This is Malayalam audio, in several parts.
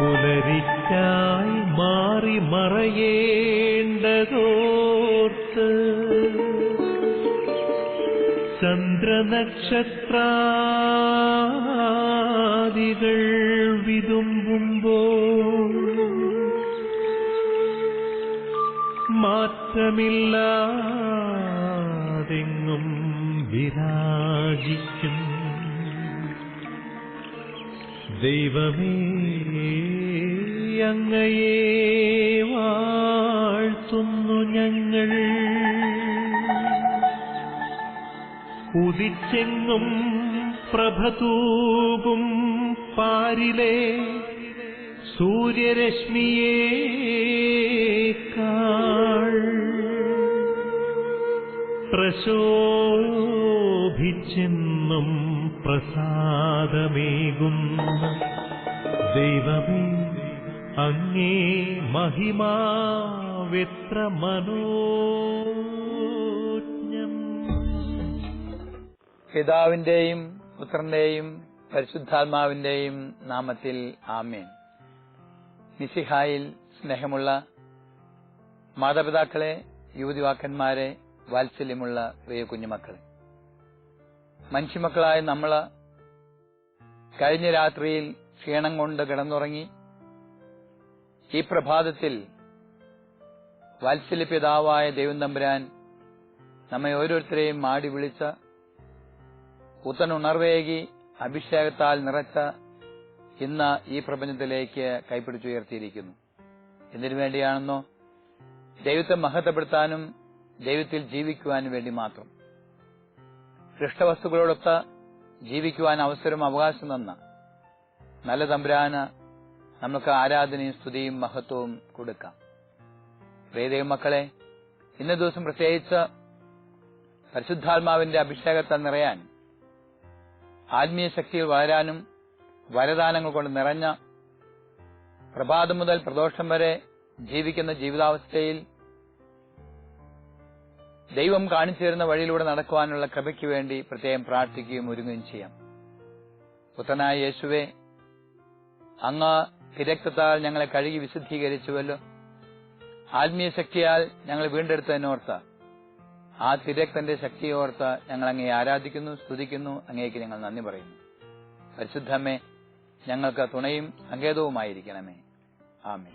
പുലരിക്കായി മാറി മറയേണ്ടതോർത്ത് ചന്ദ്രനക്ഷത്രാദികൾ വിതുമ്പുമ്പോൾ മാറ്റമില്ലാതെങ്ങും വിരാജിക്കും. ദൈവമേ അങ്ങയെ വാഴ്ത്തുന്നു ഞങ്ങൾ. ഉദിച്ചെങ്ങും പ്രഭതൂകും പാരിലെ സൂര്യരശ്മിയേക്കാൾ പ്രശോഭിച്ചെന്നും പ്രസാദമേകുന്ന ദൈവമേ അങ്ങേ മഹിമാവെത്ര മനോജ്ഞം പിതാവിന്റെയും പുത്രന്റെയും പരിശുദ്ധാത്മാവിന്റെയും നാമത്തിൽ ആമേൻ. നിസിഹായിൽ സ്നേഹമുള്ള മാതാപിതാക്കളെ യുവതിവാക്കന്മാരെ വാത്സല്യമുള്ള പ്രിയ കുഞ്ഞുമക്കളെ മനുഷ്യമക്കളായ നമ്മൾ കഴിഞ്ഞ രാത്രിയിൽ ക്ഷീണം കൊണ്ട് കിടന്നുറങ്ങി ഈ പ്രഭാതത്തിൽ വാത്സല്യ പിതാവായ ദൈവം തമ്പുരാൻ നമ്മെ ഓരോരുത്തരെയും മാടി വിളിച്ച പുത്തൻ ഉണർവേകി അഭിഷേകത്താൽ നിറച്ച ഇന്ന് ഈ പ്രപഞ്ചത്തിലേക്ക് കൈപ്പിടിച്ചുയർത്തിയിരിക്കുന്നു എന്തിനു വേണ്ടിയാണെന്നോ? ദൈവത്തെ മഹത്വപ്പെടുത്താനും ദൈവത്തിൽ ജീവിക്കുവാനും വേണ്ടി മാത്രം. സൃഷ്ടവസ്തുക്കളോടൊത്ത് ജീവിക്കുവാൻ അവസരം അവകാശം തന്ന നല്ല തമ്പുരാന് നമുക്ക് ആരാധനയും സ്തുതിയും മഹത്വവും കൊടുക്കാം. പ്രിയദേവ മക്കളെ ഇന്ന ദിവസം പ്രത്യേകിച്ച് പരിശുദ്ധാത്മാവിന്റെ അഭിഷേകത്തെ നിറയാൻ ആത്മീയ ശക്തിയിൽ വളരാനും വരദാനങ്ങൾ കൊണ്ട് നിറഞ്ഞ പ്രഭാതം മുതൽ പ്രദോഷം വരെ ജീവിക്കുന്ന ജീവിതാവസ്ഥയിൽ ദൈവം കാണിച്ചു തരുന്ന വഴിയിലൂടെ നടക്കുവാനുള്ള കൃപയ്ക്ക് വേണ്ടി പ്രത്യേകം പ്രാർത്ഥിക്കുകയും ഒരുങ്ങുകയും ചെയ്യാം. പുത്രനായ യേശുവെ അങ്ങ് തിരക്തത്താൽ ഞങ്ങളെ കഴുകി വിശുദ്ധീകരിച്ചുവല്ലോ. ആത്മീയ ശക്തിയാൽ ഞങ്ങൾ വീണ്ടെടുത്തതിനോർത്ത ആ തിരക്തന്റെ ശക്തിയോർത്ത് ഞങ്ങൾ അങ്ങേ ആരാധിക്കുന്നു സ്തുതിക്കുന്നു അങ്ങേക്ക് ഞങ്ങൾ നന്ദി പറയുന്നു. പരിശുദ്ധമ്മേ ഞങ്ങൾക്ക് തുണയും സങ്കേതവുമായിരിക്കണമേ. ആമേ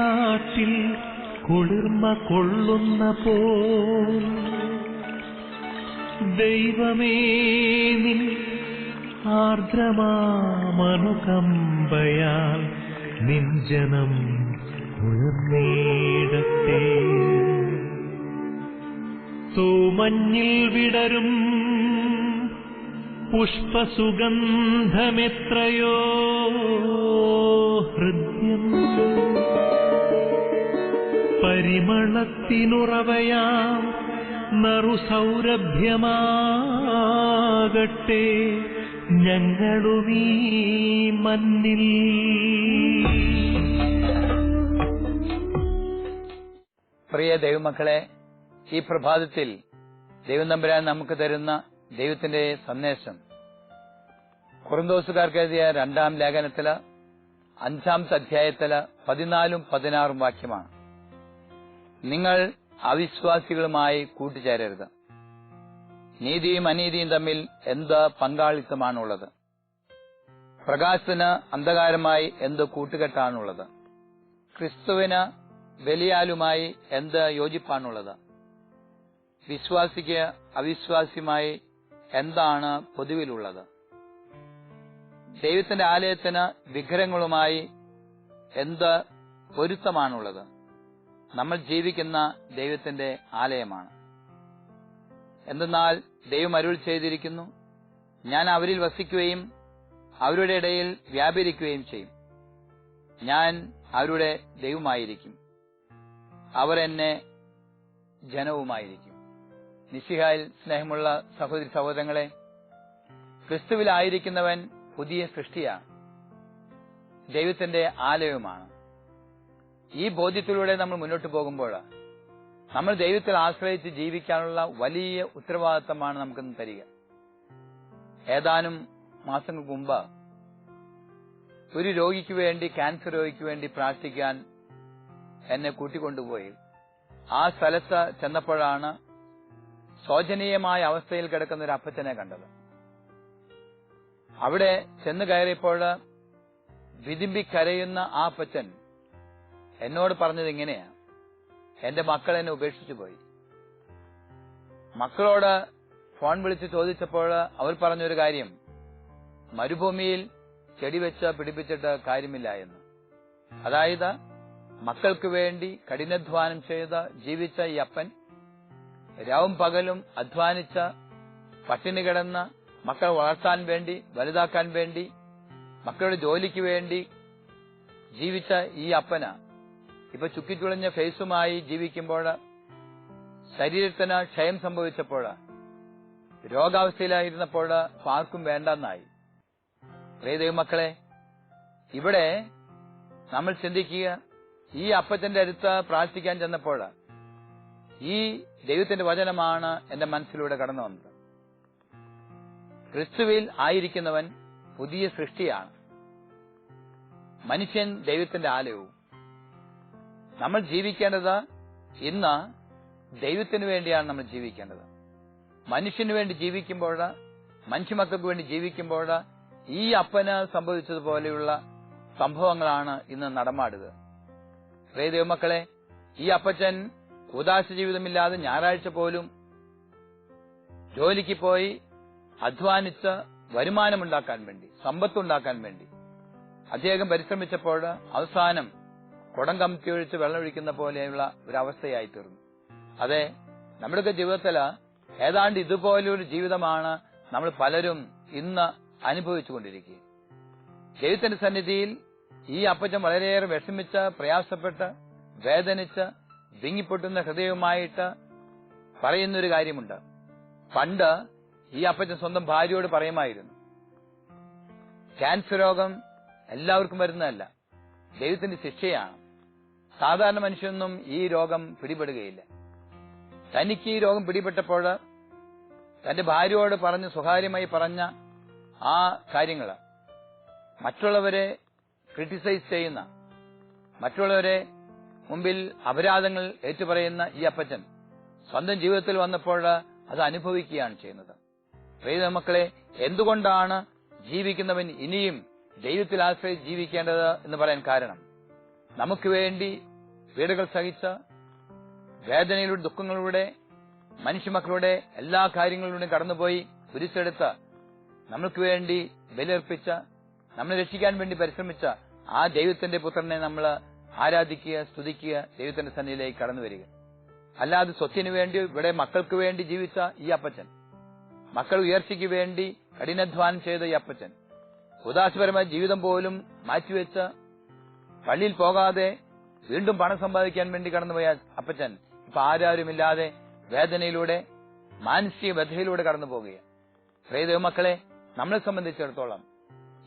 കുളിർക്കാറ്റിൽ കുളിർമ കൊള്ളുന്ന പോ ദൈവമേ നിൻ ആർദ്രമാമനുകമ്പയാൽ നിഞ്ജനം ജനം കുളിർന്നേടത്തെ തൂമഞ്ഞിൽ വിടരും പുഷ്പസുഗന്ധമെത്രയോ ഹൃദ്യം പരിമളത്തിനുറവയാം. നറുസൗരഭ്യമാകട്ടെ ഞങ്ങളുമീ മന്നിൽ പ്രിയ ദൈവമക്കളെ ഈ പ്രഭാതത്തിൽ ദൈവം തമ്പുരാൻ നമുക്ക് തരുന്ന ദൈവത്തിന്റെ സന്ദേശം. കുറുന്തോസുകാർക്ക് എഴുതിയ രണ്ടാം ലേഖനത്തിൽ അഞ്ചാമത്തെ അധ്യായത്തിൽ പതിനാലും പതിനാറും വാക്യമാണ്. നിങ്ങൾ അവിശ്വാസികളുമായി കൂട്ടിച്ചേരരുത്. നീതിയും അനീതിയും തമ്മിൽ എന്ത് പങ്കാളിത്തമാണുള്ളത്? പ്രകാശത്തിന് അന്ധകാരമായി എന്ത് കൂട്ടുകെട്ടാണുള്ളത്? ക്രിസ്തുവിന് ബലിയാലുമായി എന്ത് യോജിപ്പാണുള്ളത്? വിശ്വാസിക്ക് അവിശ്വാസിയുമായി എന്താണ് പൊതുവിലുള്ളത്? ദൈവത്തിന്റെ ആലയത്തിന് വിഗ്രഹങ്ങളുമായി എന്ത് പൊരുത്തമാണുള്ളത്? നമ്മൾ ജീവിക്കുന്ന ദൈവത്തിന്റെ ആലയമാണ്. എന്തെന്നാൽ ദൈവം അരുൾ ചെയ്തിരിക്കുന്നു. ഞാൻ അവരിൽ വസിക്കുകയും അവരുടെ ഇടയിൽ വ്യാപരിക്കുകയും ചെയ്യും. ഞാൻ അവരുടെ ദൈവമായിരിക്കും. അവർ എന്നെ ജനവുമായിരിക്കും. നിശിഹായിൽ സ്നേഹമുള്ള സഹോദരി സഹോദരങ്ങളെ ക്രിസ്തുവിലായിരിക്കുന്നവൻ പുതിയ സൃഷ്ടിയാണ്. ദൈവത്തിന്റെ ആലയവുമാണ്. ഈ ബോധ്യത്തിലൂടെ നമ്മൾ മുന്നോട്ട് പോകുമ്പോൾ നമ്മൾ ദൈവത്തിൽ ആശ്രയിച്ച് ജീവിക്കാനുള്ള വലിയ ഉത്തരവാദിത്തമാണ് നമുക്കിന്ന് തരിക. ഏതാനും മാസങ്ങൾക്ക് മുമ്പ് ഒരു രോഗിക്ക് വേണ്ടി ക്യാൻസർ രോഗിക്ക് വേണ്ടി പ്രാർത്ഥിക്കാൻ എന്നെ കൂട്ടിക്കൊണ്ടുപോയി. ആ സ്ഥലത്ത് ചെന്നപ്പോഴാണ് ശോചനീയമായ അവസ്ഥയിൽ കിടക്കുന്ന ഒരു അപ്പച്ചനെ കണ്ടത്. അവിടെ ചെന്ന് കയറിയപ്പോൾ വിതിമ്പി കരയുന്ന ആ അപ്പച്ചൻ എന്നോട് പറഞ്ഞത് ഇങ്ങനെയാ. എന്റെ മക്കൾ എന്നെ ഉപേക്ഷിച്ചു പോയി. മക്കളോട് ഫോൺ വിളിച്ച് ചോദിച്ചപ്പോൾ അവർ പറഞ്ഞൊരു കാര്യം. മരുഭൂമിയിൽ ചെടി വെച്ച് പിടിപ്പിച്ചിട്ട് കാര്യമില്ല എന്ന്. അതായത് മക്കൾക്ക് വേണ്ടി കഠിനാധ്വാനം ചെയ്ത് ജീവിച്ച ഈ അപ്പൻ രാവും പകലും അധ്വാനിച്ച പട്ടിണി കിടന്ന് മക്കളെ വളർത്താൻ വേണ്ടി വലുതാക്കാൻ വേണ്ടി മക്കളുടെ ജോലിക്ക് വേണ്ടി ജീവിച്ച ഈ അപ്പന. ഇപ്പൊ ചുക്കിച്ചുളഞ്ഞ ഫേസുമായി ജീവിക്കുമ്പോൾ ശരീരത്തിന് ക്ഷയം സംഭവിച്ചപ്പോൾ രോഗാവസ്ഥയിലായിരുന്നപ്പോൾ പാർക്കും വേണ്ടെന്നായി. ദൈവമക്കളെ ഇവിടെ നമ്മൾ ചിന്തിക്കുക ഈ അപ്പത്തിന്റെ അടുത്ത് പ്രാർത്ഥിക്കാൻ ചെന്നപ്പോൾ ഈ ദൈവത്തിന്റെ വചനമാണ് എന്റെ മനസ്സിലൂടെ കടന്നു വന്നത്. ക്രിസ്തുവിൽ ആയിരിക്കുന്നവൻ പുതിയ സൃഷ്ടിയാണ്. മനുഷ്യൻ ദൈവത്തിന്റെ ആലയവും. നമ്മൾ ജീവിക്കേണ്ടത് ഇന്ന് ദൈവത്തിന് വേണ്ടിയാണ് നമ്മൾ ജീവിക്കേണ്ടത്. മനുഷ്യന് വേണ്ടി ജീവിക്കുമ്പോൾ മനുഷ്യമക്കൾക്ക് വേണ്ടി ജീവിക്കുമ്പോൾ ഈ അപ്പന് സംഭവിച്ചതുപോലെയുള്ള സംഭവങ്ങളാണ് ഇന്ന് നടമാടുക. ശ്രീദേവമക്കളെ ദൈവമക്കളെ ഈ അപ്പച്ചൻ ഉദാശ ജീവിതമില്ലാതെ ഞായറാഴ്ച പോലും ജോലിക്ക് പോയി അധ്വാനിച്ച് വരുമാനമുണ്ടാക്കാൻ വേണ്ടി സമ്പത്തുണ്ടാക്കാൻ വേണ്ടി അദ്ദേഹം പരിശ്രമിച്ചപ്പോൾ അവസാനം കുടം കമത്തി ഒഴിച്ച് വെള്ളമൊഴിക്കുന്ന പോലെയുള്ള ഒരു അവസ്ഥയായി തീർന്നു അതെ നമ്മുടെയൊക്കെ ജീവിതത്തിൽ ഏതാണ്ട് ഇതുപോലൊരു ജീവിതമാണ് നമ്മൾ പലരും ഇന്ന് അനുഭവിച്ചുകൊണ്ടിരിക്കുക. ദൈവത്തിന്റെ സന്നിധിയിൽ ഈ അപ്പച്ചൻ വളരെയേറെ വിഷമിച്ച് പ്രയാസപ്പെട്ട് വേദനിച്ച് വിങ്ങിപ്പൊട്ടുന്ന ഹൃദയവുമായിട്ട് പറയുന്നൊരു കാര്യമുണ്ട്. പണ്ട് ഈ അപ്പച്ചൻ സ്വന്തം ഭാര്യയോട് പറയുമായിരുന്നു ക്യാൻസർ രോഗം എല്ലാവർക്കും വരുന്നതല്ല. ദൈവത്തിന്റെ ശിക്ഷയാണ്. സാധാരണ മനുഷ്യനൊന്നും ഈ രോഗം പിടിപെടുകയില്ല. തനിക്ക് ഈ രോഗം പിടിപെട്ടപ്പോൾ തന്റെ ഭാര്യയോട് പറഞ്ഞ് സ്വകാര്യമായി പറഞ്ഞ ആ കാര്യങ്ങൾ മറ്റുള്ളവരെ ക്രിട്ടിസൈസ് ചെയ്യുന്ന മറ്റുള്ളവരെ മുമ്പിൽ അപരാധങ്ങൾ ഏറ്റുപറയുന്ന ഈ അപ്പച്ചൻ സ്വന്തം ജീവിതത്തിൽ വന്നപ്പോൾ അത് അനുഭവിക്കുകയാണ് ചെയ്യുന്നത്. പ്രിയ മക്കളെ എന്തുകൊണ്ടാണ് ജീവിക്കുന്നവൻ ഇനിയും ദൈവത്തിൽ ആശ്രയിച്ച് ജീവിക്കേണ്ടത് എന്ന് പറയാൻ കാരണം? നമുക്ക് വേണ്ടി വീടുകൾ സഹിച്ച വേദനയിലൂടെ ദുഃഖങ്ങളിലൂടെ മനുഷ്യമക്കളുടെ എല്ലാ കാര്യങ്ങളിലൂടെയും കടന്നുപോയി കുരിശെടുത്ത നമ്മൾക്ക് വേണ്ടി ബലിയർപ്പിച്ച നമ്മളെ രക്ഷിക്കാൻ വേണ്ടി പരിശ്രമിച്ച ആ ദൈവത്തിന്റെ പുത്രനെ നമ്മൾ ആരാധിക്കുക സ്തുതിക്കുക ദൈവത്തിന്റെ സന്നിധിയിലേക്ക് കടന്നു വരിക. അല്ലാതെ സ്വത്തിന് വേണ്ടി ഇവിടെ മക്കൾക്ക് വേണ്ടി ജീവിച്ച ഈ അപ്പച്ചൻ മക്കൾ ഉയർച്ചയ്ക്ക് വേണ്ടി കഠിനാധ്വാനം ചെയ്ത ഈ അപ്പച്ചൻ ഉദാസപരമായ ജീവിതം പോലും മാറ്റിവെച്ച പള്ളിയിൽ പോകാതെ വീണ്ടും പണം സമ്പാദിക്കാൻ വേണ്ടി കടന്നുപോയ അപ്പച്ചൻ ഇപ്പൊ ആരാരുമില്ലാതെ വേദനയിലൂടെ മാനസിക വ്യഥയിലൂടെ കടന്നു പോകുകയാണ് പ്രിയ മക്കളെ നമ്മളെ സംബന്ധിച്ചിടത്തോളം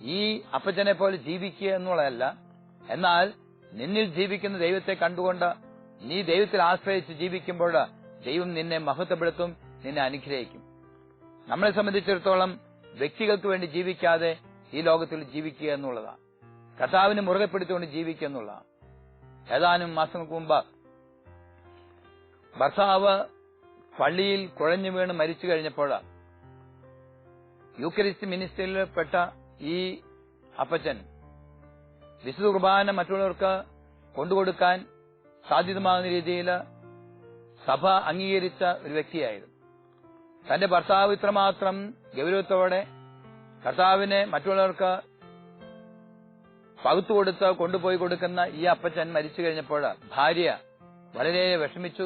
ഈ അപ്പച്ചനെ പോലെ ജീവിക്കുക എന്നുള്ളതല്ല എന്നാൽ നിന്നിൽ ജീവിക്കുന്ന ദൈവത്തെ കണ്ടുകൊണ്ട് നീ ദൈവത്തിൽ ആശ്രയിച്ച് ജീവിക്കുമ്പോൾ ദൈവം നിന്നെ മഹത്വപ്പെടുത്തും നിന്നെ അനുഗ്രഹിക്കും. നമ്മളെ സംബന്ധിച്ചിടത്തോളം വ്യക്തികൾക്ക് വേണ്ടി ജീവിക്കാതെ ഈ ലോകത്തിൽ ജീവിക്കുക എന്നുള്ളതാണ്. കർത്താവിനെ മുറുകെ പിടിച്ചുകൊണ്ട് ജീവിക്കുക എന്നുള്ളതാണ്. ഏതാനും മാസങ്ങൾക്ക് മുമ്പ് ഭർത്താവ് പള്ളിയിൽ കുഴഞ്ഞു വീണ് മരിച്ചു കഴിഞ്ഞപ്പോൾ യൂക്കരിസ്റ്റ് മിനിസ്ട്രിയിൽ പെട്ട ഈ അപ്പച്ചൻ വിശുദ്ധ കുർബാന മറ്റുള്ളവർക്ക് കൊണ്ടുകൊടുക്കാൻ സാധ്യതമാകുന്ന രീതിയിൽ സഭ അംഗീകരിച്ച ഒരു വ്യക്തിയായിരുന്നു. തന്റെ ഭർത്താവ് ഇത്രമാത്രം ഗൗരവത്തോടെ കർത്താവിനെ മറ്റുള്ളവർക്ക് പകുത്തു കൊടുത്ത് കൊണ്ടുപോയി കൊടുക്കുന്ന ഈ അപ്പച്ചൻ മരിച്ചു കഴിഞ്ഞപ്പോൾ ഭാര്യ വളരെ വിഷമിച്ചു.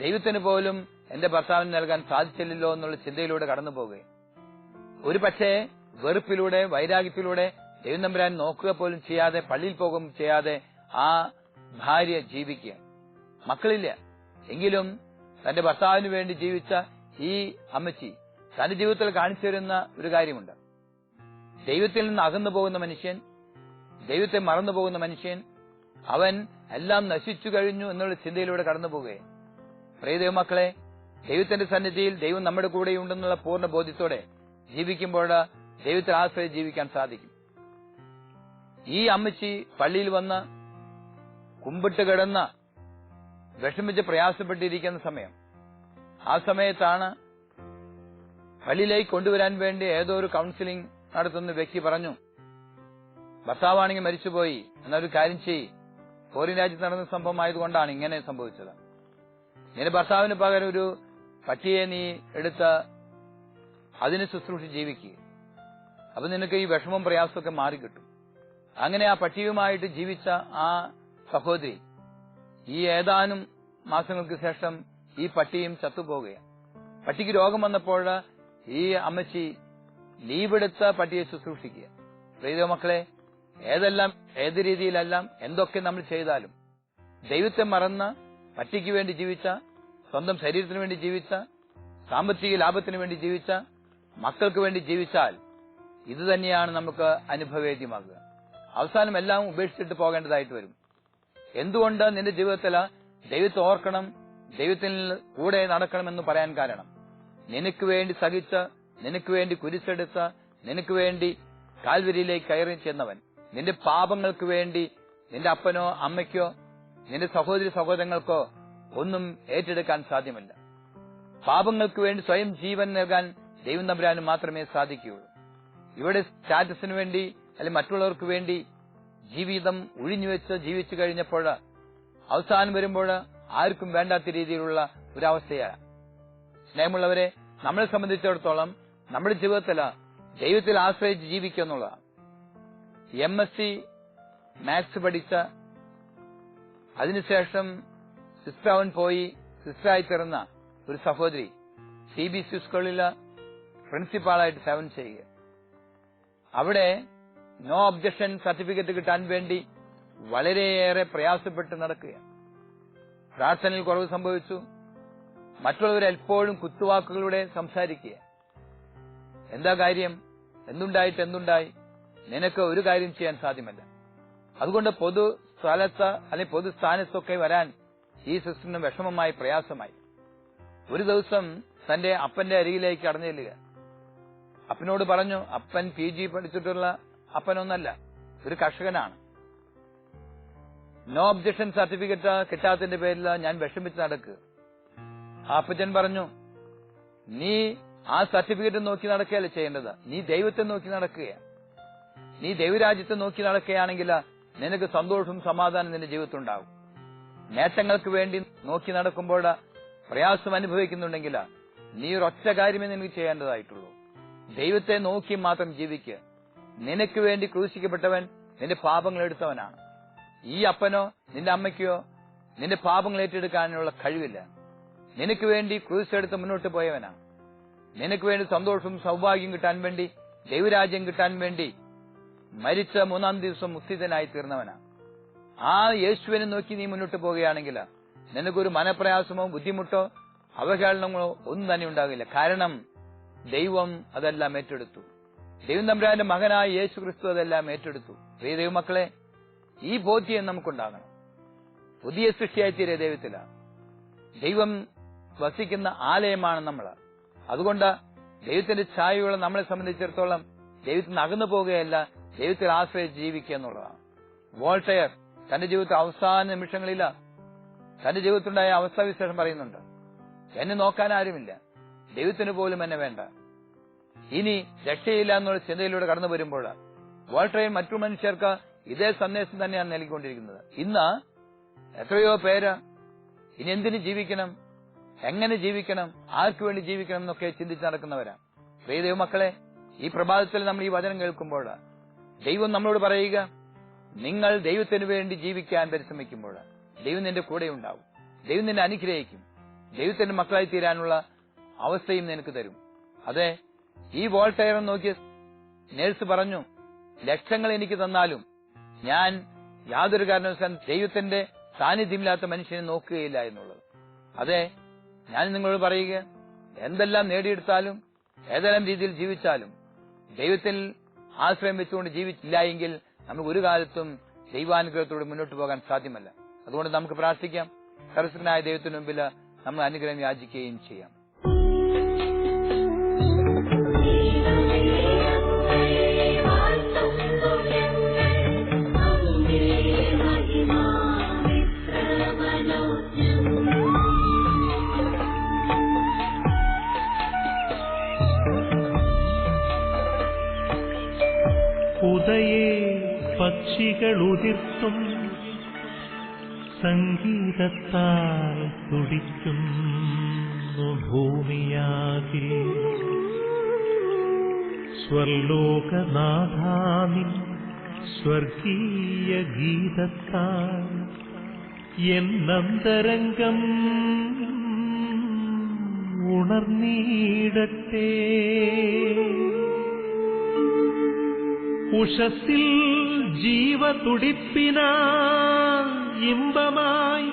ദൈവത്തിന് പോലും എന്റെ ഭർത്താവിന് നൽകാൻ സാധിച്ചില്ലല്ലോ എന്നുള്ള ചിന്തയിലൂടെ കടന്നു പോകുകയും ഒരു പക്ഷേ വെറുപ്പിലൂടെ വൈരാഗ്യത്തിലൂടെ ദൈവം തമ്പുരാൻ നോക്കുക പോലും ചെയ്യാതെ പള്ളിയിൽ പോകും ചെയ്യാതെ ആ ഭാര്യ ജീവിക്കുക മക്കളില്ല. എങ്കിലും തന്റെ ഭർത്താവിന് വേണ്ടി ജീവിച്ച ഈ അമ്മച്ചി തന്റെ ജീവിതത്തിൽ കാണിച്ചു ഒരു കാര്യമുണ്ട്. ദൈവത്തിൽ നിന്ന് അകന്നു പോകുന്ന മനുഷ്യൻ ദൈവത്തെ മറന്നു പോകുന്ന മനുഷ്യൻ അവൻ എല്ലാം നശിച്ചു കഴിഞ്ഞു എന്നുള്ള ചിന്തയിലൂടെ കടന്നു പോകുകയെ പ്രിയ മക്കളെ ദൈവത്തിന്റെ സന്നിധിയിൽ ദൈവം നമ്മുടെ കൂടെ ഉണ്ടെന്നുള്ള പൂർണ ബോധ്യത്തോടെ ജീവിക്കുമ്പോൾ ദൈവത്തെ ആശ്രയം ജീവിക്കാൻ സാധിക്കും. ഈ അമ്മച്ചി പള്ളിയിൽ വന്ന് കുമ്പിട്ട് കിടന്ന വിഷമിച്ച് പ്രയാസപ്പെട്ടിരിക്കുന്ന സമയം. ആ സമയത്താണ് പള്ളിയിലേക്ക് കൊണ്ടുവരാൻ വേണ്ടി ഏതോ ഒരു കൗൺസിലിംഗ് നടത്തുന്ന വ്യക്തി പറഞ്ഞു ഭർത്താവാണെങ്കിൽ മരിച്ചുപോയി. എന്നൊരു കാര്യം ചെയ്യ്. ഫോറിൻ രാജ്യത്ത് നടന്ന സംഭവം ആയതുകൊണ്ടാണ് ഇങ്ങനെ സംഭവിച്ചത്. നിന്റെ ഭർത്താവിന് പകരം ഒരു പട്ടിയെ നീ എടുത്ത് അതിന് ശുശ്രൂഷ ജീവിക്കുക അപ്പൊ നിനക്ക് ഈ വിഷമം പ്രയാസമൊക്കെ മാറിക്കിട്ടും. അങ്ങനെ ആ പട്ടിയുമായിട്ട് ജീവിച്ച ആ സഹോദരി ഈ ഏതാനും മാസങ്ങൾക്ക് ശേഷം ഈ പട്ടിയും ചത്തുപോകുകയാണ് പട്ടിക്ക് രോഗം വന്നപ്പോൾ ഈ അമ്മച്ചി ലീവെടുത്ത പട്ടിയെ ശുശ്രൂഷിക്കുക. പ്രീത മക്കളെ ഏതെല്ലാം ഏത് രീതിയിലെല്ലാം എന്തൊക്കെ നമ്മൾ ചെയ്താലും ദൈവത്തെ മറന്ന പട്ടിക്ക് വേണ്ടി ജീവിച്ച സ്വന്തം ശരീരത്തിന് വേണ്ടി ജീവിച്ച സാമ്പത്തിക ലാഭത്തിന് വേണ്ടി ജീവിച്ച മക്കൾക്ക് വേണ്ടി ജീവിച്ചാൽ ഇത് തന്നെയാണ് നമുക്ക് അനുഭവേദ്യമാകുക. അവസാനം എല്ലാം ഉപേക്ഷിച്ചിട്ട് പോകേണ്ടതായിട്ട് വരും. എന്തുകൊണ്ട് നിന്റെ ജീവിതത്തിൽ ദൈവത്തെ ഓർക്കണം ദൈവത്തിൽ കൂടെ നടക്കണമെന്ന് പറയാൻ കാരണം? നിനക്ക് വേണ്ടി സഹിച്ച നിനക്ക് വേണ്ടി കുരിശെടുത്ത നിനക്ക് വേണ്ടി കാൽവരിയിലേക്ക് കയറി ചെന്നവൻ നിന്റെ പാപങ്ങൾക്ക് വേണ്ടി നിന്റെ അപ്പനോ അമ്മയ്ക്കോ നിന്റെ സഹോദരി സഹോദരങ്ങൾക്കോ ഒന്നും ഏറ്റെടുക്കാൻ സാധ്യമല്ല. പാപങ്ങൾക്ക് വേണ്ടി സ്വയം ജീവൻ നൽകാൻ ദൈവം തമ്പുരാന് മാത്രമേ സാധിക്കുകയുള്ളൂ. ഇവിടെ സ്റ്റാറ്റസിന് വേണ്ടി അല്ലെങ്കിൽ മറ്റുള്ളവർക്ക് വേണ്ടി ജീവിതം ഒഴിഞ്ഞുവെച്ച് ജീവിച്ചു കഴിഞ്ഞപ്പോൾ അവസാനം വരുമ്പോൾ ആർക്കും വേണ്ടാത്ത രീതിയിലുള്ള ഒരവസ്ഥയാണ്. സ്നേഹമുള്ളവരെ നമ്മളെ സംബന്ധിച്ചിടത്തോളം നമ്മുടെ ജീവിതത്തിൽ ദൈവത്തിൽ ആശ്രയിച്ച് ജീവിക്കുക എന്നുള്ളതാണ്. എം എസ് സി മാത്സ് പഠിച്ച. അതിനുശേഷം സിസ്റ്റർ അവൻ പോയി സിസ്റ്ററായി തീർന്ന ഒരു സഹോദരി. സി ബി സി സ്കൂളിൽ പ്രിൻസിപ്പാളായിട്ട് സേവനം ചെയ്യുക. അവിടെ നോ ഒബ്ജക്ഷൻ സർട്ടിഫിക്കറ്റ് കിട്ടാൻ വേണ്ടി വളരെയേറെ പ്രയാസപ്പെട്ട് നടക്കുകയാണ്. പ്രാർത്ഥനയിൽ കുറവ് സംഭവിച്ചു. മറ്റുള്ളവർ എപ്പോഴും കുത്തുവാക്കുകളുടെ സംസാരിക്കുക. എന്താ കാര്യം? എന്തുണ്ടായിട്ട് എന്തുണ്ടായി നിനക്ക് ഒരു കാര്യം ചെയ്യാൻ സാധ്യമല്ല. അതുകൊണ്ട് പൊതു സ്ഥലത്ത് അല്ലെങ്കിൽ പൊതു സ്ഥാനത്തൊക്കെ വരാൻ ഈ സിസ്റ്ററിന് വിഷമമായി പ്രയാസമായി. ഒരു ദിവസം തന്റെ അപ്പന്റെ അരികിലേക്ക് കടന്നു അപ്പനോട് പറഞ്ഞു അപ്പൻ പി ജി പഠിച്ചിട്ടുള്ള അപ്പനൊന്നല്ല ഒരു കർഷകനാണ്. നോ ഒബ്ജക്ഷൻ സർട്ടിഫിക്കറ്റ് കിട്ടാത്തതിന്റെ പേരിൽ ഞാൻ വിഷമിച്ച് നടക്കുക അപ്പച്ചൻ പറഞ്ഞു നീ ആ സർട്ടിഫിക്കറ്റ് നോക്കി നടക്കുകയല്ല ചെയ്യേണ്ടത്. നീ ദൈവത്തെ നോക്കി നടക്കുകയാണ്. നീ ദൈവരാജ്യത്തെ നോക്കി നടക്കുകയാണെങ്കിൽ നിനക്ക് സന്തോഷവും സമാധാനം നിന്റെ ജീവിതത്തിൽ ഉണ്ടാകും നേട്ടങ്ങൾക്ക് വേണ്ടി നോക്കി നടക്കുമ്പോൾ പ്രയാസം അനുഭവിക്കുന്നുണ്ടെങ്കിൽ നീ ഒരൊറ്റ കാര്യമേ നിനക്ക് ചെയ്യേണ്ടതായിട്ടുള്ളൂ. ദൈവത്തെ നോക്കി മാത്രം ജീവിക്കുക നിനക്ക് വേണ്ടി ക്രൂശിക്കപ്പെട്ടവൻ നിന്റെ പാപങ്ങൾ എടുത്തവനാണ്. ഈ അപ്പനോ നിന്റെ അമ്മയ്ക്കോ നിന്റെ പാപങ്ങൾ ഏറ്റെടുക്കാനുള്ള കഴിവില്ല. നിനക്ക് വേണ്ടി ക്രൂശെടുത്ത് മുന്നോട്ട് പോയവനാണ്. നിനക്ക് വേണ്ടി സന്തോഷവും സൗഭാഗ്യം കിട്ടാൻ വേണ്ടി ദൈവരാജ്യം കിട്ടാൻ വേണ്ടി മരിച്ച മൂന്നാം ദിവസം മുക്തിതനായി തീർന്നവനാണ് ആ യേശുവിനെ നോക്കി നീ മുന്നോട്ട് പോവുകയാണെങ്കിൽ നിനക്കൊരു മനപ്രയാസമോ ബുദ്ധിമുട്ടോ അവഹേളനങ്ങളോ ഒന്നും തന്നെ ഉണ്ടാകില്ല. കാരണം ദൈവം അതെല്ലാം ഏറ്റെടുത്തു. ദൈവം തമ്പുരാന്റെ മകനായ യേശു ക്രിസ്തു അതെല്ലാം ഏറ്റെടുത്തു. പ്രിയ ദൈവമക്കളെ ഈ ബോധ്യം നമുക്കുണ്ടാകണം. പുതിയ സൃഷ്ടിയായി തീരെ ദൈവത്തിലാണ് ദൈവം വസിക്കുന്ന ആലയമാണ് നമ്മൾ അതുകൊണ്ട് ദൈവത്തിന്റെ ഛായയുള്ള നമ്മളെ സംബന്ധിച്ചിടത്തോളം ദൈവത്തിന് അകന്നു പോവുകയല്ല ദൈവത്തിൽ ആശ്രയിച്ച് ജീവിക്കുക എന്നുള്ളതാണ്. വോൾട്ടയർ തന്റെ ജീവിതത്തിൽ അവസാന നിമിഷങ്ങളില്ല. തന്റെ ജീവിതത്തിലുണ്ടായ അവസ്ഥാവിശേഷം പറയുന്നുണ്ട്. എന്നെ നോക്കാൻ ആരുമില്ല. ദൈവത്തിന് പോലും എന്നെ വേണ്ട. ഇനി രക്ഷയില്ല എന്നുള്ള ചിന്തയിലൂടെ കടന്നു വരുമ്പോൾ വോൾട്ടയർ മറ്റു മനുഷ്യർക്ക് ഇതേ സന്ദേശം തന്നെയാണ് നൽകിക്കൊണ്ടിരിക്കുന്നത്. ഇന്ന് എത്രയോ പേര് ഇനി എന്തിനു ജീവിക്കണം? എങ്ങനെ ജീവിക്കണം? ആർക്കു വേണ്ടി ജീവിക്കണം എന്നൊക്കെ ചിന്തിച്ച് നടക്കുന്നവരാ ദൈവമക്കളെ ഈ പ്രഭാതത്തിൽ നമ്മൾ ഈ വചനം കേൾക്കുമ്പോൾ ദൈവം നമ്മളോട് പറയുക നിങ്ങൾ ദൈവത്തിന് വേണ്ടി ജീവിക്കാൻ പരിശ്രമിക്കുമ്പോൾ ദൈവം നിന്റെ കൂടെ ഉണ്ടാവും. ദൈവം നിന്നെ അനുഗ്രഹിക്കും. ദൈവത്തിന്റെ മക്കളായി തീരാനുള്ള അവസ്ഥയും നിനക്ക് തരും. അതെ ഈ വോൾട്ടയർ നോക്കിയ നേഴ്സ് പറഞ്ഞു ലക്ഷങ്ങൾ എനിക്ക് തന്നാലും ഞാൻ യാതൊരു കാരണവശാലും ദൈവത്തിന്റെ സാന്നിധ്യമില്ലാത്ത മനുഷ്യനെ നോക്കുകയില്ല എന്നുള്ളത്. അതെ ഞാൻ നിങ്ങളോട് പറയുക എന്തെല്ലാം നേടിയെടുത്താലും ഏതെല്ലാം രീതിയിൽ ജീവിച്ചാലും ദൈവത്തിൽ ആശ്രയം വെച്ചുകൊണ്ട് ജീവിച്ചില്ല എങ്കിൽ നമുക്ക് ഒരു കാലത്തും ദൈവാനുഗ്രഹത്തോടെ മുന്നോട്ട് പോകാൻ സാധ്യമല്ല. അതുകൊണ്ട് നമുക്ക് പ്രാർത്ഥിക്കാം. സരസ്വനായ ദൈവത്തിന് മുമ്പിൽ നമ്മൾ അനുഗ്രഹം യാചിക്കുകയും ചെയ്യാം. ഉദയേ പക്ഷികളുതിർത്തും സംഗീതത്താൽ തുടിക്കുന്നു ഭൂമിയാകെ. സ്വർലോകനാഥാമി സ്വർഗീയ ഗീതത്താൽ എന്നന്തരംഗം ഉണർന്നീടട്ടെ. ഉഷസ്സിൽ ജീവതുടിപ്പിന ഇമ്പമായി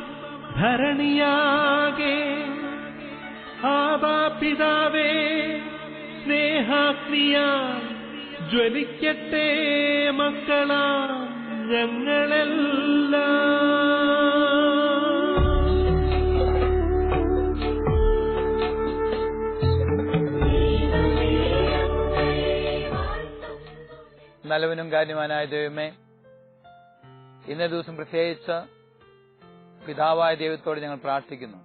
ഭരണിയാകെ. ആപാപിതാവേ സ്നേഹാഗ്നിയാ ജ്വലിക്കട്ടെ മക്കളാ ഞങ്ങളെല്ലാം. നല്ലവനും കാര്യവാനായ ദൈവമേ ഇന്നേ ദിവസം പ്രത്യേകിച്ച് പിതാവായ ദൈവത്തോട് ഞങ്ങൾ പ്രാർത്ഥിക്കുന്നു.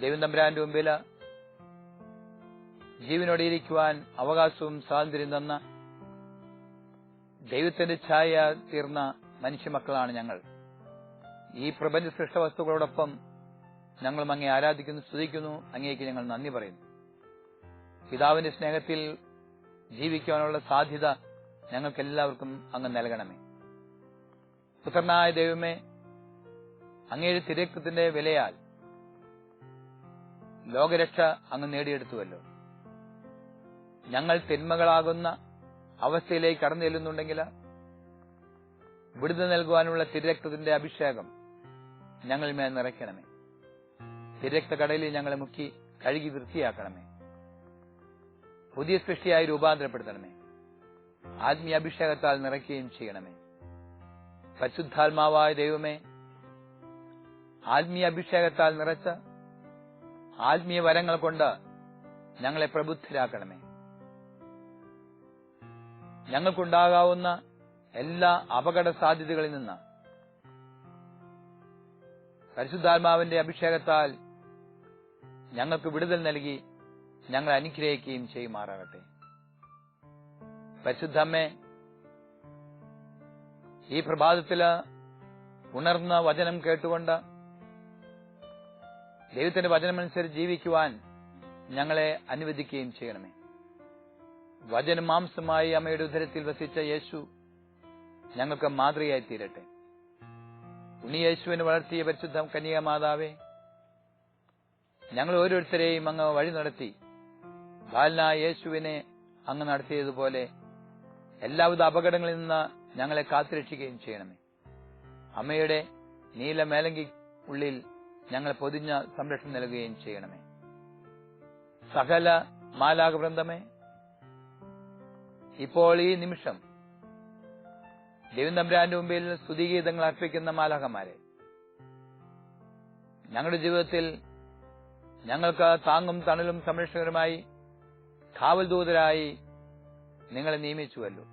ദൈവം തമ്പുരാന്റെ മുമ്പിൽ ജീവനോടെ ഇരിക്കുവാൻ അവകാശവും സ്വാതന്ത്ര്യം തന്ന ദൈവത്തിന്റെ ഛായ തീർന്ന മനുഷ്യമക്കളാണ് ഞങ്ങൾ. ഈ പ്രപഞ്ച സൃഷ്ട വസ്തുക്കളോടൊപ്പം ഞങ്ങളും അങ്ങേ ആരാധിക്കുന്നു സ്തുതിക്കുന്നു അങ്ങേക്ക് ഞങ്ങൾ നന്ദി പറയുന്നു. പിതാവിന്റെ സ്നേഹത്തിൽ ജീവിക്കാനുള്ള സാധ്യത ഞങ്ങൾക്ക് എല്ലാവർക്കും അങ്ങ് നൽകണമേ. പുത്രനായ ദൈവമേ അങ്ങയുടെ തിരക്കത്തിന്റെ വിലയാൽ ലോകരക്ഷ അങ്ങ് നേടിയെടുത്തുവല്ലോ. ഞങ്ങൾ തിന്മകളാകുന്ന അവസ്ഥയിലേക്ക് കടന്നു ചെല്ലുന്നുണ്ടെങ്കിൽ വിടുതൽ നൽകുവാനുള്ള തിരക്തത്തിന്റെ അഭിഷേകം ഞങ്ങളിൽ മേൽ നിറയ്ക്കണമേ. തിരക്ത കടലിൽ ഞങ്ങളെ മുക്കി കഴുകി വൃത്തിയാക്കണമേ. പുതിയ സൃഷ്ടിയായി രൂപാന്തരപ്പെടുത്തണമേ. ആത്മീയ അഭിഷേകത്താൽ നിറയ്ക്കുകയും ചെയ്യണമേ. പരിശുദ്ധാത്മാവായ ദൈവമേ ആത്മീയ അഭിഷേകത്താൽ നിറച്ച ആത്മീയ വരങ്ങൾ കൊണ്ട് ഞങ്ങളെ പ്രബുദ്ധരാക്കണമേ. ഞങ്ങൾക്കുണ്ടാകാവുന്ന എല്ലാ അപകട സാധ്യതകളിൽ നിന്ന് പരിശുദ്ധാത്മാവിന്റെ അഭിഷേകത്താൽ ഞങ്ങൾക്ക് വിടുതൽ നൽകി ഞങ്ങൾ അനുഗ്രഹിക്കുകയും ചെയ്യുമാറാകട്ടെ. പരിശുദ്ധമ്മേ ഈ പ്രഭാതത്തിൽ ഉണർന്ന വചനം കേട്ടുകൊണ്ട് ദൈവത്തിന്റെ വചനമനുസരിച്ച് ജീവിക്കുവാൻ ഞങ്ങളെ അനുവദിക്കുകയും ചെയ്യണമേ. വചനം മാംസമായി അമ്മയുടെ ഉദരത്തിൽ വസിച്ച യേശു ഞങ്ങൾക്ക് മാതൃകയായി തീരട്ടെ. ഉണ്ണി യേശുവിന് വളർത്തിയ പരിശുദ്ധ കന്യക മാതാവേ ഞങ്ങൾ ഓരോരുത്തരെയും അങ്ങ് വഴി നടത്തി ബാലനായ യേശുവിനെ അങ്ങ് നടത്തിയതുപോലെ എല്ലാവിധ അപകടങ്ങളിൽ നിന്ന് ഞങ്ങളെ കാത്തുരക്ഷിക്കുകയും ചെയ്യണമേ. അമ്മയുടെ നീല മേലങ്കി ഉള്ളിൽ ഞങ്ങൾ പൊതിഞ്ഞ സംരക്ഷണം നൽകുകയും ചെയ്യണമേ. സകല മാലാകവൃന്ദമേ ഇപ്പോൾ ഈ നിമിഷം ദേവിന്ദ്രാന്റെ മുമ്പിൽ സ്തുതിഗീതങ്ങൾ അർപ്പിക്കുന്ന മാലാകന്മാരെ ഞങ്ങളുടെ ജീവിതത്തിൽ ഞങ്ങൾക്ക് താങ്ങും തണലും സംരക്ഷകരുമായി കാവൽ ദൂതരായി നിങ്ങളെ നിയമിച്ചുവല്ലോ.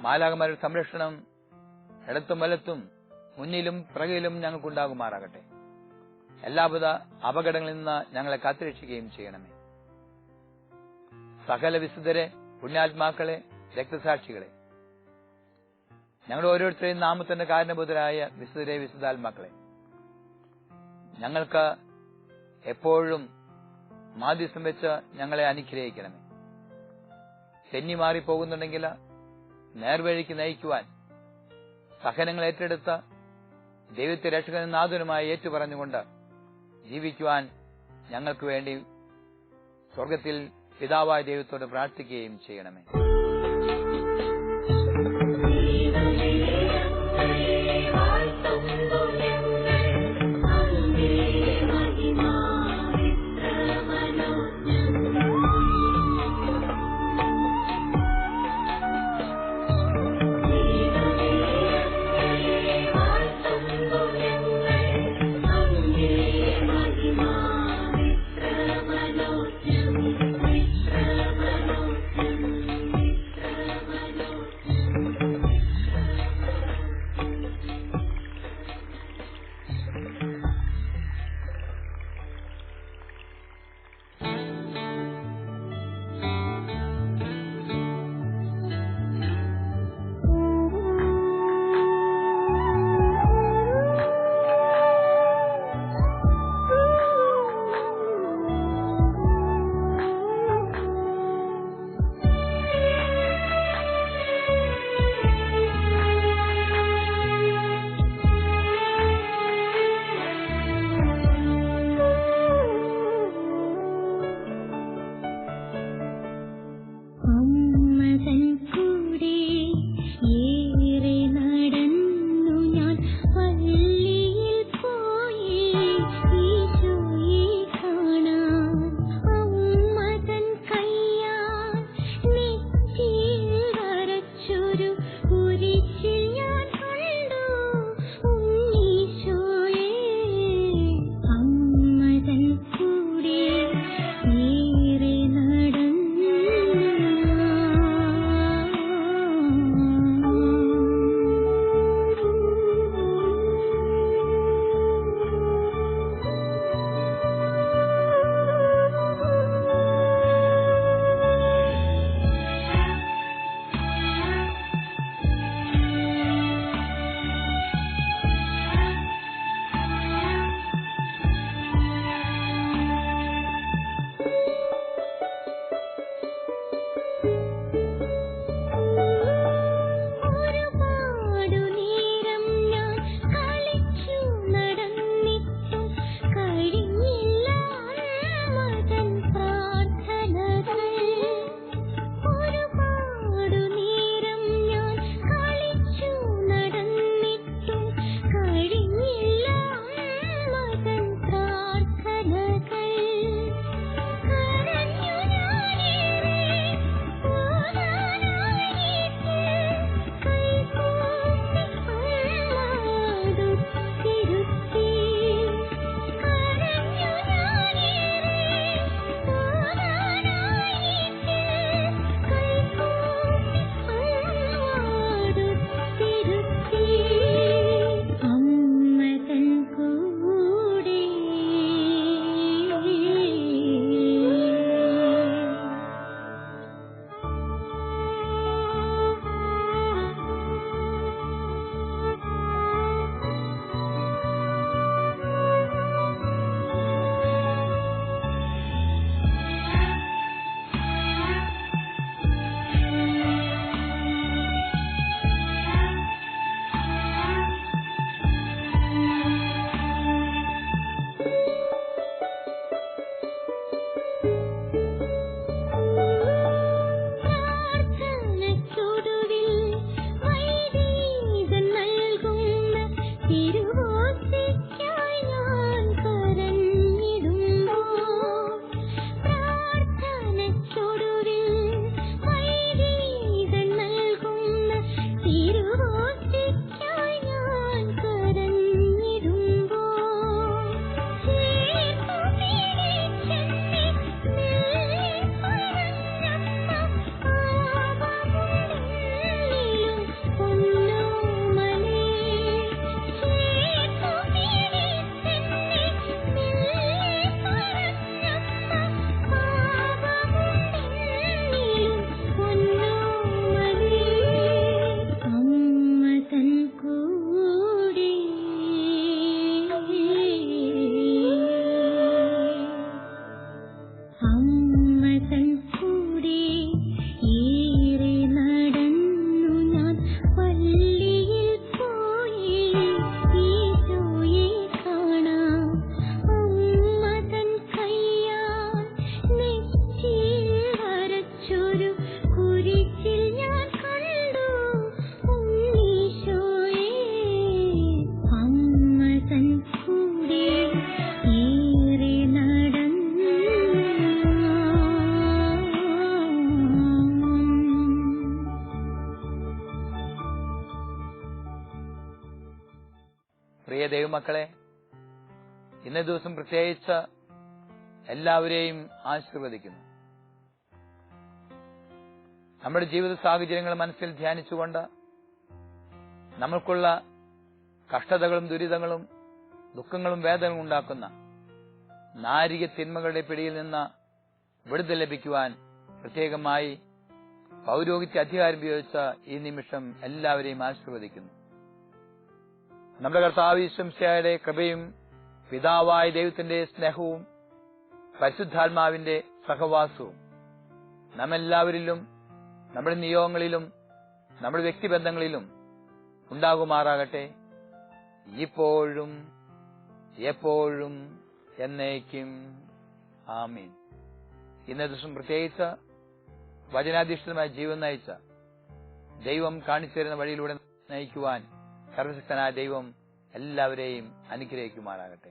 മാലാകമാരുടെ സംരക്ഷണം ഇടത്തും വലത്തും മുന്നിലും പിറകിലും ഞങ്ങൾക്കുണ്ടാകുമാറാകട്ടെ. എല്ലാവിധ അപകടങ്ങളിൽ നിന്ന് ഞങ്ങളെ കാത്തിരക്ഷിക്കുകയും ചെയ്യണമേ. സകല വിശുദ്ധരെ പുണ്യാത്മാക്കളെ രക്തസാക്ഷികളെ ഞങ്ങൾ ഓരോരുത്തരെയും നാമത്തിന്റെ കാരണബുദ്ധരായ വിശുദ്ധരെ വിശുദ്ധാത്മാക്കളെ ഞങ്ങൾക്ക് എപ്പോഴും മാധ്യസ്ഥം വെച്ച് ഞങ്ങളെ അനുഗ്രഹിക്കണമേ. തെന്നി മാറിപ്പോകുന്നുണ്ടെങ്കിൽ നേർവഴിക്ക് നയിക്കുവാൻ സഹനങ്ങൾ ഏറ്റെടുത്ത ദൈവത്തെ രക്ഷകനും നാഥനുമായി ഏറ്റുപറഞ്ഞുകൊണ്ട് ജീവിക്കുവാൻ ഞങ്ങൾക്ക് വേണ്ടി സ്വർഗത്തിൽ പിതാവായ ദൈവത്തോട് പ്രാർത്ഥിക്കുകയും ചെയ്യണമേ. ദൈവമക്കളെ ഇന്നേ ദിവസം പ്രത്യേകിച്ച് എല്ലാവരെയും ആശീർവദിക്കുന്നു. നമ്മുടെ ജീവിത സാഹചര്യങ്ങൾ മനസ്സിൽ ധ്യാനിച്ചുകൊണ്ട് നമ്മൾക്കുള്ള കഷ്ടതകളും ദുരിതങ്ങളും ദുഃഖങ്ങളും വേദനകളും ഉണ്ടാക്കുന്ന നാരിക തിന്മകളുടെ പിടിയിൽ നിന്ന് വിടുതൽ ലഭിക്കുവാൻ പ്രത്യേകമായി പൗരോഹിത്യ അധികാരം ഉപയോഗിച്ച ഈ നിമിഷം എല്ലാവരെയും ആശീർവദിക്കുന്നു. നമ്മുടെ കർത്താവ് ശംശയുടെ കൃപയും പിതാവായ ദൈവത്തിന്റെ സ്നേഹവും പരിശുദ്ധാത്മാവിന്റെ സഹവാസവും നമ്മെല്ലാവരിലും നമ്മുടെ നിയോഗങ്ങളിലും നമ്മുടെ വ്യക്തിബന്ധങ്ങളിലും ഉണ്ടാകുമാറാകട്ടെ. ഇപ്പോഴും എപ്പോഴും എന്നേക്കും. ആമീൻ. ഇന്നേ ദിവസം പ്രത്യേകിച്ച് വചനാധിഷ്ഠിതമായ ജീവൻ നയിച്ച ദൈവം കാണിച്ചു തരുന്ന വഴിയിലൂടെ നയിക്കുവാൻ സർവശക്തനായ ദൈവം എല്ലാവരെയും അനുഗ്രഹിക്കുമാറാകട്ടെ.